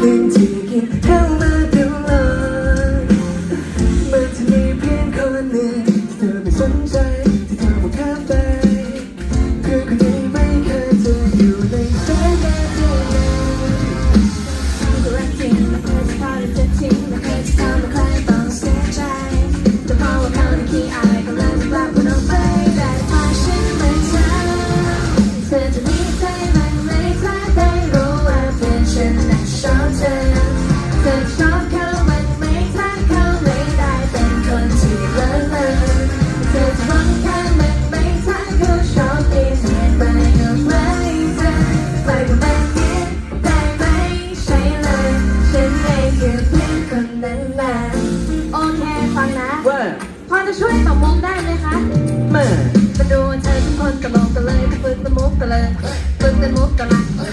หนึ่งที่คิดเข้ามาตลอดมันจะมีเพียงคนหนึ่งที่เธอไม่สนใจะว่าพอจะช่วยตบมุกได้ไหมคะแม่มาดูเธอทุกคนตลกกันเลยฝึกเป็นมุกกันเลยฝึกเป็นมุกกันละฝึกเป็นมุ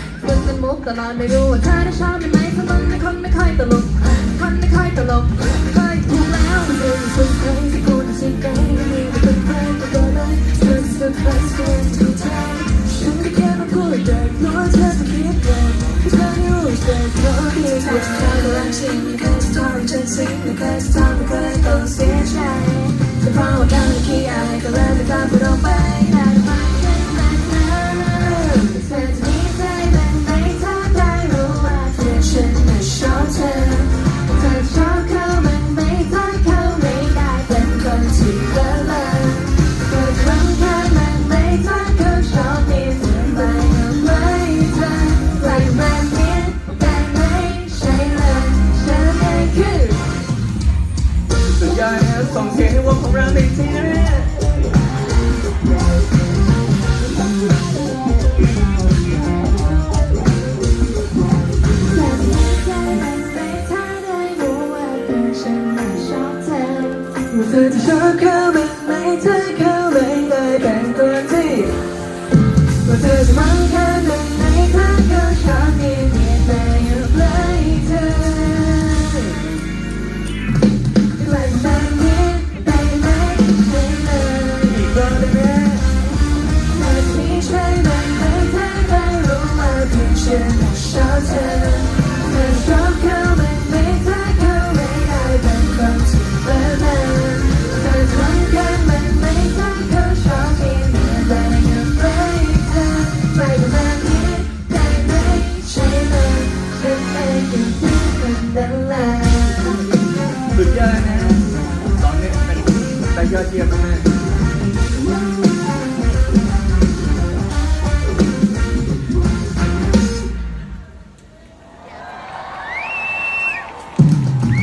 กตลอดไม่รู้ว่าเธอได้ชอบไหมเพราะมันเป็นคนไม่ค่อยตลกคนไม่ค่อยตลกเคยถูกแล้วมันเป็นสุดท้ายที่พูดสิ่งใดไม่มีแต่เป็นแค่ตัวเลยเธอสุดท้ายที่ถูกใจฉันก็แค่มาพูดแต่กลัวเธอจะคิดแบบที่เธอไม่รู้แต่เพราะเพียงเธอจะรักจริงไม่เคยจะทำให้ฉันสิ้นไม่เคยจะทำให้ใครต้องเสียใจแต่เพราะว่าเขาในขี้อายก็เลยไม่กล้าพูดออกไป ส่งเสียงให้วงของเราหน่อยสินะเธอจะมีใจบ้าไหมถ้าได้รู้ว่าเพื่อนฉันน่ชอบเธอว่าเธอจะเขาไหมเขาไม่ได้เป็นคนที่ว่าเธอจะมองเขาบ้าง เยอยู่ใกเธอไปกับแบบนี้ได้ไหมใช่เลยองคือเพียงคนะสุดยอดนะสองเนี่ยเป็นแต่ยอดเยี่ยมมาก